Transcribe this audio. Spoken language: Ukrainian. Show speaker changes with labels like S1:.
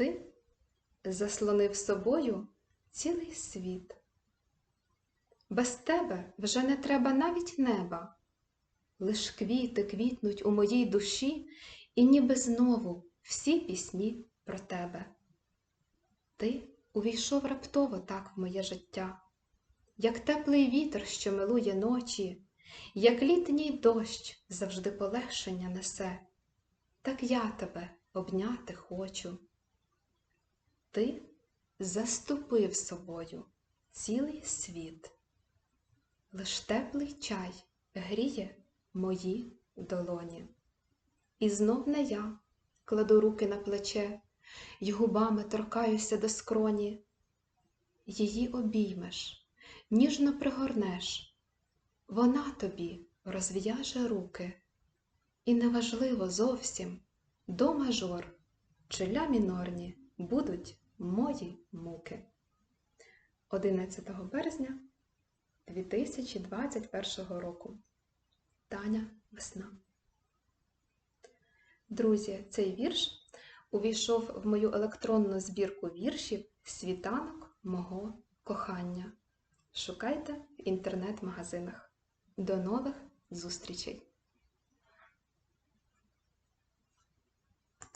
S1: Ти заслонив собою цілий світ. Без тебе вже не треба навіть неба. Лиш квіти квітнуть у моїй душі, і ніби знову всі пісні про тебе. Ти увійшов раптово так в моє життя, як теплий вітер, що милує ночі, як літній дощ завжди полегшення несе, так я тебе обняти хочу. Ти заступив собою цілий світ, лиш теплий чай гріє мої долоні. І знов не я кладу руки на плече й губами торкаюся до скроні. Її обіймеш, ніжно пригорнеш, вона тобі розв'яже руки, і неважливо зовсім до мажор чи ля мінорні будуть мої муки. 11 березня 2021 року. Таня Весна. Друзі, цей вірш увійшов в мою електронну збірку віршів Світанок мого кохання. Шукайте в інтернет-магазинах. До нових зустрічей!